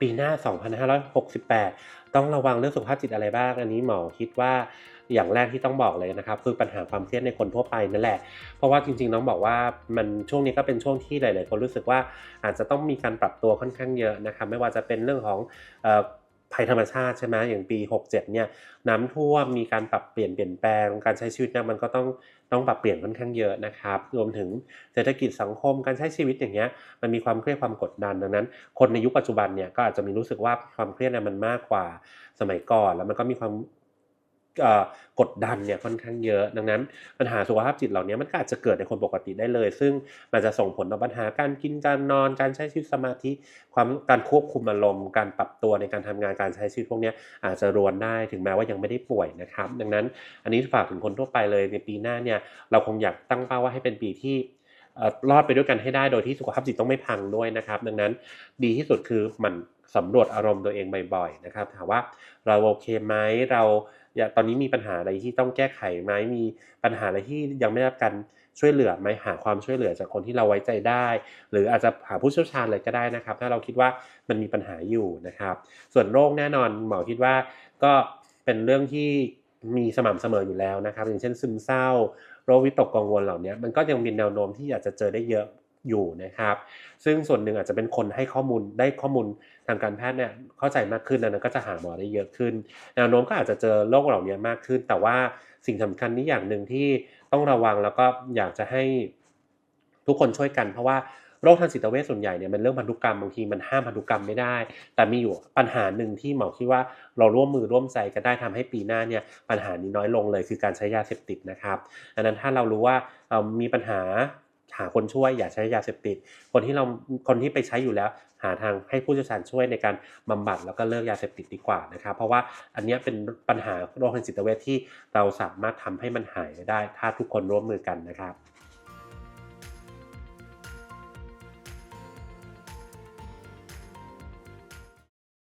ปีหน้า 2568 ต้องระวังเรื่องสุขภาพจิตอะไรบ้าง อันนี้หมอคิดว่าอย่างแรกที่ต้องบอกเลยนะครับคือปัญหาความเครียดในคนทั่วไปนั่นแหละ เพราะว่าจริงๆน้องบอกว่ามันช่วงนี้ก็เป็นช่วงที่หลาย ๆ คนรู้สึกว่าอาจจะต้องมีการปรับตัวค่อนข้างเยอะนะครับไม่ว่าจะเป็นเรื่องของ ภัยธรรมชาติใช่ไหมอย่างปี 67เนี่ยน้ำท่วมมีการปรับเปลี่ยนเปลี่ยนแปลงการใช้ชีวิตเนี่ยมันก็ต้องต้องปรับเปลี่ยนค่อนข้างเยอะนะครับรวมถึงเศรษฐกิจสังคมการใช้ชีวิตอย่างเงี้ยมันมีความเครียดความกดดันดังนั้น คนในยุคปัจจุบันเนี่ยก็อาจจะมีรู้สึกว่าความเครียดเนี่ยมันมากกว่าสมัยก่อน แล้วมันก็มีความ กดดันเนี่ยค่อนข้างเยอะ ดังนั้นปัญหาสุขภาพจิตเหล่านี้มันก็อาจจะเกิดในคนปกติได้เลย ซึ่งมันจะส่งผลต่อปัญหาการกินการนอนการใช้ชีวิตสมาธิความการควบคุมอารมณ์ การปรับตัวในการทำงานการใช้ชีวิตพวกนี้อาจจะรวนได้ถึงแม้ว่ายังไม่ได้ป่วยนะครับ ดังนั้นอันนี้ฝากถึงคนทั่วไปเลยในปีหน้าเนี่ยเราคงอยากตั้งเป้าว่าให้เป็นปีที่รอดไปด้วยกันให้ได้โดยที่สุขภาพจิตต้องไม่พังด้วยนะครับ ดังนั้นดีที่สุดคือมัน สำรวจอารมณ์ตัวเองบ่อยๆนะครับถามว่าเราโอเคไหมเราตอนนี้มีปัญหาอะไรที่ต้องแก้ไขไหมมีปัญหาอะไรที่ยังไม่ได้รับการช่วยเหลือไหมหาความช่วยเหลือจากคนที่เราไว้ใจได้ หรืออาจจะหาผู้เชี่ยวชาญเลยก็ได้นะครับ ถ้าเราคิดว่ามันมีปัญหาอยู่นะครับ ส่วนโรคแน่นอนหมอคิดว่าก็เป็นเรื่องที่มีสม่ำเสมออยู่แล้วนะครับ อย่างเช่นซึมเศร้า โรควิตกกังวลเหล่านี้มันก็ยังมีแนวโน้มที่อาจจะเจอได้เยอะ อยู่นะครับ ซึ่งส่วนหนึ่งอาจจะเป็นคนให้ข้อมูลได้ข้อมูลทางการแพทย์เนี่ยเข้าใจมากขึ้นดังนั้นก็จะหาหมอได้เยอะขึ้นแนวโน้มก็อาจจะเจอโรคเหล่านี้มากขึ้น แต่ว่าสิ่งสำคัญนี้อย่างหนึ่งที่ต้องระวังแล้วก็อยากจะให้ทุกคนช่วยกันเพราะว่าโรคทางจิตเวชส่วนใหญ่เนี่ยมันเรื่องพันธุกรรมบางทีมันห้ามพันธุกรรมไม่ได้ แต่มีอยู่ปัญหาหนึ่งที่หมอคิดว่าเราร่วมมือร่วมใจกันได้ทำให้ปีหน้าเนี่ยปัญหานี้น้อยลงเลยคือการใช้ยาเสพติดนะครับดังนั้นถ้าเรารู้ว่าเอ่อมีปัญหา หาคนช่วยอย่าใช้ยาเสพติด คนที่เราคนที่ไปใช้อยู่แล้ว หาทางให้ผู้เชี่ยวชาญช่วยในการบำบัดแล้วก็เลิกยาเสพติดดีกว่านะครับ เพราะว่าอันนี้เป็นปัญหาโรคทางจิตเวชที่เราสามารถทำให้มันหายได้ ถ้าทุกคนร่วมมือกันนะครับ